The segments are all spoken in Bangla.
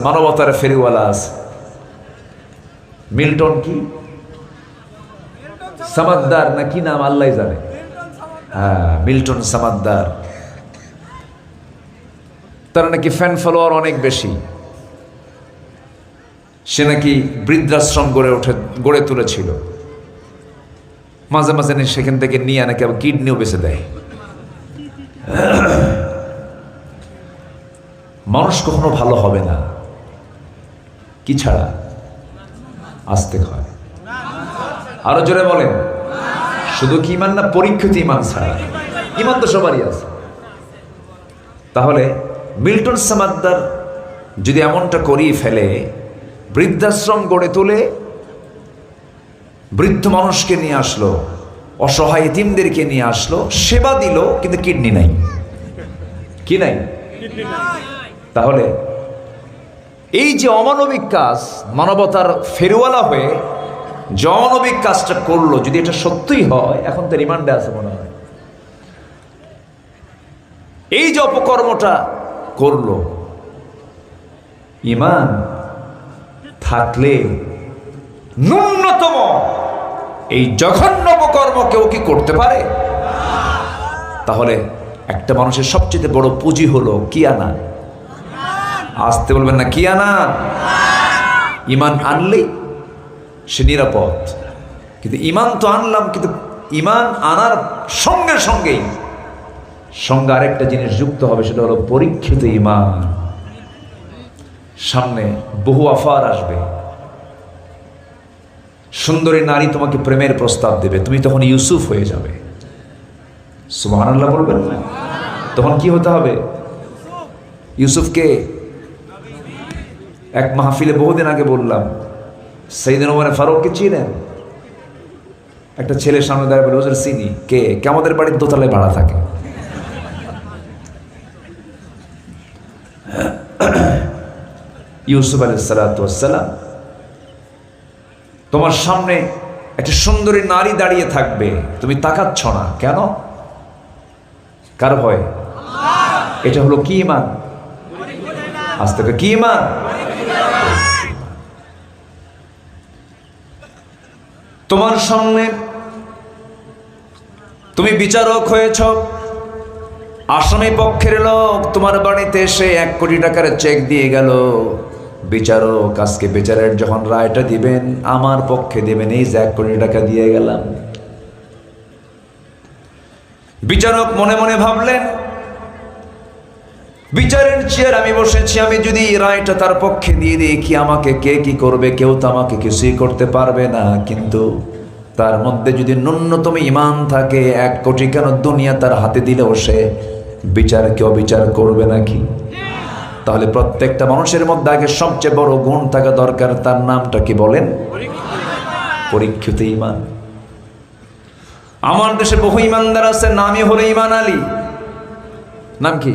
মানবতার ফেরিওয়ালা আছে। মিল্টন কি? সামাদ্দার না কি নাম? আল্লাহ জানে। হ্যাঁ মিল্টন সামাদ্দার। তার নাকি ফ্যান ফলোয়ার অনেক বেশি। সে নাকি বৃদ্ধাশ্রম গড়ে ওঠে, গড়ে তুলেছিল। মাঝে মাঝে সেখান থেকে নিয়ে নাকি আবার কিডনিও বেছে দেয়। মানুষ কখনো ভালো হবে না। কি ছাড়া আসতে হয়? আরও জোরে বলেন। শুধু কি ইমান না পরীক্ষিত ইমান ছাড়া? ইমান তো সবারই আছে। তাহলে মিল্টন সামাদ্দার যদি এমনটা করিয়ে ফেলে বৃদ্ধাশ্রম গড়ে তুলে বৃদ্ধ মানুষকে নিয়ে আসলো অসহায় এতিমদেরকে নিয়ে আসলো সেবা দিল কিন্তু কিডনি নাই। কি নাই? তাহলে এই যে অমানবিক কাজ, মানবতার ফেরওয়ালা হয়ে যে কাজটা করল, যদি এটা সত্যিই হয়, এখন তো রিমান্ডে আছে মনে হয়। এই যে অপকর্মটা করল, ইমান থাকলে ন্যূনতম এই জঘন্য অপকর্ম কেউ কি করতে পারে? তাহলে একটা মানুষের সবচেয়ে বড় পুঁজি হলো কি আনা আসতে বলবেন না, কি আনা? ইমান আনলেই সে নিরাপদ। কিন্তু ইমান তো আনলাম, কিন্তু ইমান আনার সঙ্গে সঙ্গেই সঙ্গে আরেকটা জিনিস যুক্ত হবে, সেটা হলো পরীক্ষিত ইমান। সামনে বহু আফার আসবে। সুন্দরী নারী তোমাকে প্রেমের প্রস্তাব দেবে, তুমি তখন ইউসুফ হয়ে যাবে। সুবাহ বলবেন তখন কি হতে হবে? ইউসুফকে এক মাহফিলে বহুদিন আগে বললাম সেইদিন ওমানে ফারুককে চিনেন? একটা ছেলের সামনে দাঁড়িয়ে বলে ওদের চিনি। কে? কে আমাদের বাড়ির দোতলায় ভাড়া থাকে। ইউসুফ আলী সালাতাম তোমার সামনে একটা সুন্দরী নারী দাঁড়িয়ে থাকবে। তুমি তাকাচ্ছ না। কেন? কার ভয়? এটা হলো কি ইমান আজ থেকে কি ইমান তোমার সামনে তুমি বিচারক হয়েছ। আসামি পক্ষের লোক তোমার বাড়িতে এসে এক কোটি টাকার চেক দিয়ে গেল। বিচারক আজকে বিচারের যখন রায়টা দিবেন, আমার পক্ষে দেবেন এই যে এক কোটি টাকা দিয়ে গেলাম। বিচারক মনে মনে ভাবলেন বিচারের চেয়ার আমি বসেছি, আমি যদি রায়টা তার পক্ষে দিয়ে দিই, কি আমাকে কে কি করবে, কেউ তো আমাকে কিছুই করতে পারবে না। কিন্তু তার মধ্যে যদি ন্যূনতম ইমান থাকে, এক কোটি কেন দুনিয়া তার হাতে দিলেও সে বিচার কেউ বিচার করবে নাকি? তাহলে প্রত্যেকটা মানুষের মধ্যে আগে সবচেয়ে বড় গুণ থাকা দরকার, তার নামটা কি বলেন? পরীক্ষিত ইমান। আমার দেশে বহু ইমানদার আছে, নামই হলো ইমান আলী। নাম কি?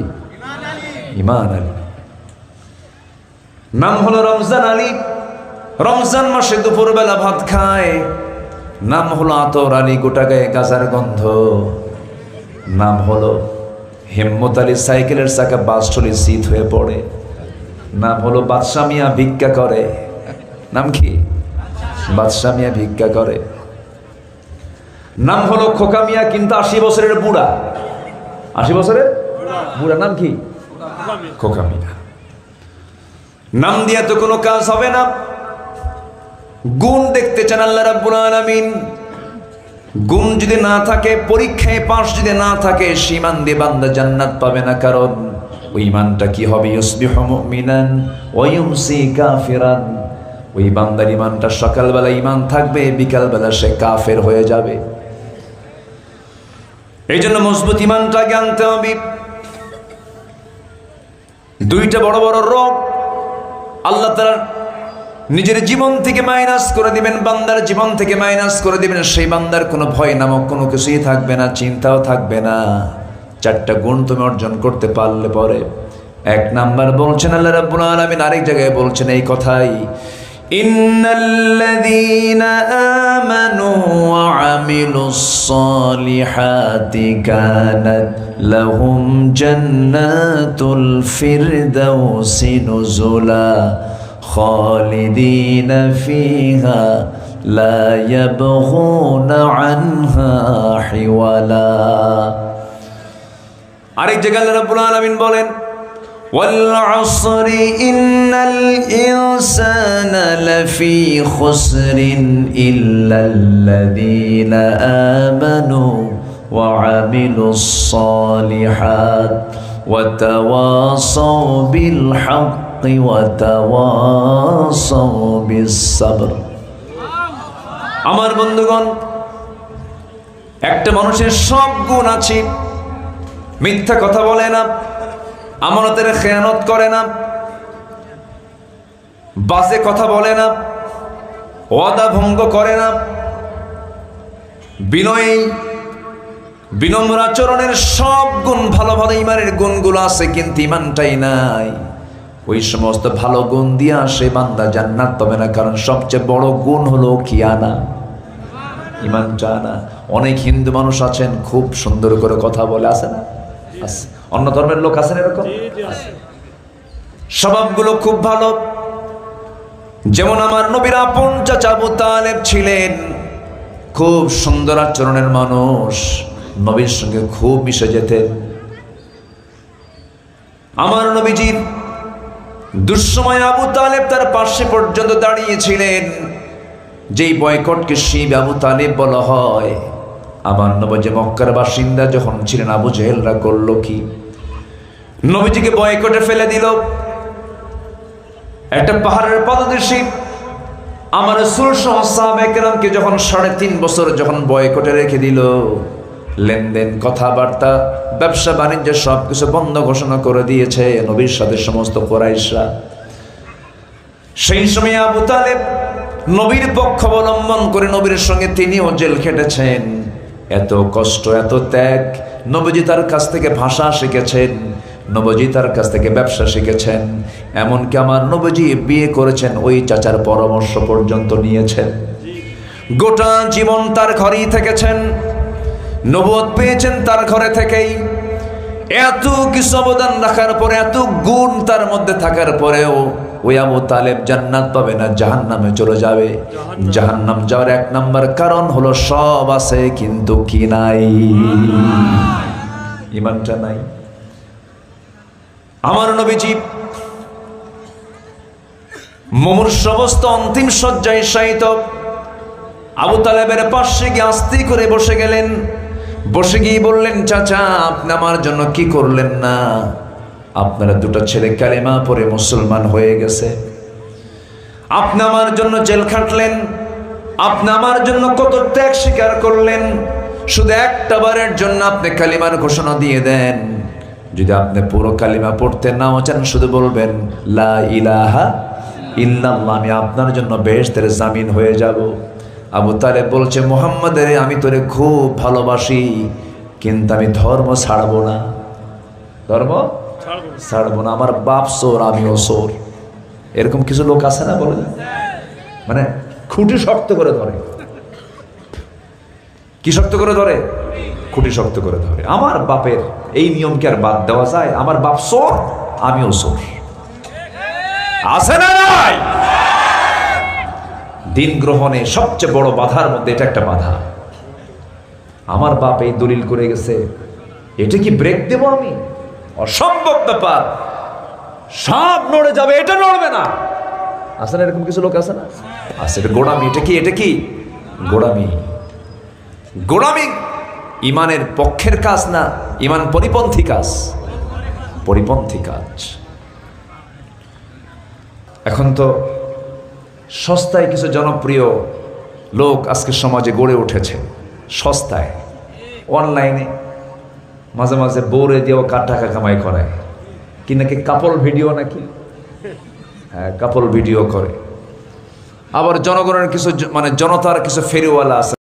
ইমান আলী। নাম হলো রমজান আলী। রমজান মাসে দুপুরবেলা ভাত খায়। নাম হলো আতর আলী, গোটা গায়ে গাজার গন্ধ। নাম হলো হেম্মত আলী, সাইকেলের চাকা বাস চলে শীত হয়ে পড়ে। নাম হলো বাদশা মিয়া ভিক্ষা করে। নাম কি? বাদশা মিয়া ভিক্ষা করে। নাম হলো খোকা মিয়া, কিন্তু আশি বছরের বুড়া। আশি বছরের? বুড়া। নাম কি? নাম দিয়া তো কোনো কাজ হবে না। গুণ দেখতে চান আল্লাহ রাব্বুল আলামিন। গুণ যদি না থাকে, পরীক্ষায় পাশ যদি না থাকে, সীমান দিয়ে বান্দা জান্নাত পাবে না। কারণ ওই কি হবে? মুমিনান কাফিরান। ওই বান্দার ইমানটা সকালবেলা ইমান থাকবে, বিকালবেলা সে কাফের হয়ে যাবে। এই জন্য মজবুত ইমানটাকে আনতে হবে। দুইটা বড় বড় রোগ আল্লাহ তারা নিজের জীবন থেকে মাইনাস করে দিবেন, বান্দার জীবন থেকে মাইনাস করে দিবেন, সেই বান্দার কোনো ভয় নামক কোনো কিছুই থাকবে না, চিন্তাও থাকবে না। চারটা গুণ তুমি অর্জন করতে পারলে পরে। এক নাম্বার বলছেন আল্লাহ রাব্বুল আলামিন, আরেক জায়গায় বলছেন এই কথাই, ইন্নাল্লাযীনা আমানু ওয়া আমিলুস সালিহাতি কানাত لهم جنات الفردوس نزلا خالدين فيها لا يبغون عنها حولا আরেক জায়গায় আল্লাহ রাব্বুল আলামিন বলেন والعصر إن الإنسان لفي خسر إلا الذين آمنوا وعملوا الصالحات وتواصوا بالحق وتواصوا بالصبر আমার বন্ধুগণ একটা মানুষের সব গুণ আছে মিথ্যা কথা বলে না আমানতের খেয়ানত করে না বাজে কথা বলে না ওয়াদা ভঙ্গ করে না বিনয়ী বিনম্র আচরণের সব গুণ ভালো ভালো ইমানের গুণগুলো আছে কিন্তু ইমানটাই নাই। ওই সমস্ত ভালো গুণ দিয়ে আসে বান্দা জান্নাত পাবে না কারণ সবচেয়ে বড় গুণ হলো খিয়ানা। ইমান না অনেক হিন্দু মানুষ আছেন খুব সুন্দর করে কথা বলে আছে না? আছে। অন্য ধর্মের লোক আছেন এরকম? আছে। স্বভাবগুলো খুব ভালো। যেমন আমার নবীর আপন চাচা আবু তালেব ছিলেন খুব সুন্দর আচরণের মানুষ। নবীর সঙ্গে খুব মিশে যেতেন আমার নবীজির দুঃসময় আবু তালেব তার পাশে পর্যন্ত দাঁড়িয়েছিলেন, যেই বয়কটকে শিব আবু তালেব বলা হয়। আমার নবজে মক্কার বাসিন্দা যখন ছিলেন, আবু জেহেলরা করল কি? নবীজিকে বয়কটে ফেলে দিল। একটা পাহাড়ের পদদেশী আমার রসুল সাহাবেকরামকে যখন সাড়ে তিন বছর যখন বয়কটে রেখে দিল লেনদেন, কথাবার্তা, ব্যবসা, বাণিজ্য সব কিছু বন্ধ ঘোষণা করে দিয়েছে নবীর সাথে সমস্ত কোরাইশরা। সেই সময় আবু তালেব নবীর পক্ষ অবলম্বন করে নবীর সঙ্গে তিনিও জেল খেটেছেন। এত কষ্ট, এত ত্যাগ, নবীজি তার কাছ থেকে ভাষা শিখেছেন, নবজি তার কাছ থেকে ব্যবসা শিখেছেন। এমনকি আমার নবজি বিয়ে করেছেন, ওই চাচার পরামর্শ পর্যন্ত নিয়েছেন। গোটা জীবন তার ঘরেই থেকেছেন। নবদ পেয়েছেন তার ঘরে থেকেই। এত কিছু অবদান রাখার পরে, এত গুণ তার মধ্যে থাকার পরেও ওই আবু তালেব জান্নাত পাবে না জাহান নামে চলে যাবে। জাহান নাম যাওয়ার এক নাম্বার কারণ হলো সব আছে কিন্তু কি নাই। ইমানটা নাই। আমার নবীজি মুমূর সমস্ত অন্তিম শয্যায় শায়িত। আবু তালেবের পাশে গিয়ে আস্তে করে বসে গেলেন। বসে গিয়ে বললেন, চাচা, আপনি আমার জন্য কি করলেন না? আপনারা দুটো ছেলে কালেমা পরে মুসলমান হয়ে গেছে। আপনি আমার জন্য জেল খাটলেন, আপনি আমার জন্য কত ত্যাগ স্বীকার করলেন, শুধু একটা বারের জন্য আপনি কালিমার ঘোষণা দিয়ে দেন। যদি আপনি পুরো কালিমা পড়তে নাও চান, শুধু বলবেন, লা ইলাহা ইল্লাল্লাহ, আমি আপনার জন্য বেহেশতের জামিন হয়ে যাব। আবু তালেব বলছে মোহাম্মদের আমি তোরে খুব ভালোবাসি কিন্তু আমি ধর্ম ছাড়বো না। ধর্ম? ছাড়বো না। আমার বাপ সোর আমিও সোর এরকম কিছু লোক আছে না বলে মানে খুঁটি শক্ত করে ধরে। কি শক্ত করে ধরে? খুঁটি শক্ত করে ধরে। আমার বাপের এই নিয়মকে আর বাদ দেওয়া যায়। আমার বাপ সোর আমিও সোর আছে না নাই? দিন গ্রহণে সবচেয়ে বড় বাধার মধ্যে এটা একটা বাধা। আমার বাপ এই দলিল করে গেছে, এটা কি ব্রেক দেব আমি? অসম্ভব ব্যাপার। সব নড়ে যাবে, এটা নড়বে না। আছে না এরকম কিছু লোক আছে না? আছে, এটা গোড়ামি, এটা কি এটা কি? গোড়ামি। গোড়ামি ইমানের পক্ষের কাজ না, ইমান পরিপন্থী কাজ। পরিপন্থী কাজ। এখন তো সস্তায় কিছু জনপ্রিয় লোক আজকে সমাজে গড়ে উঠেছে। সস্তায়। অনলাইনে মাঝে মাঝে বৌরে দিয়েও কার টাকা কামাই করায় কি নাকি কাপল ভিডিও নাকি? হ্যাঁ কাপল ভিডিও করে। আবার জনগণের কিছু মানে জনতার কিছু ফেরিওয়ালা আছে।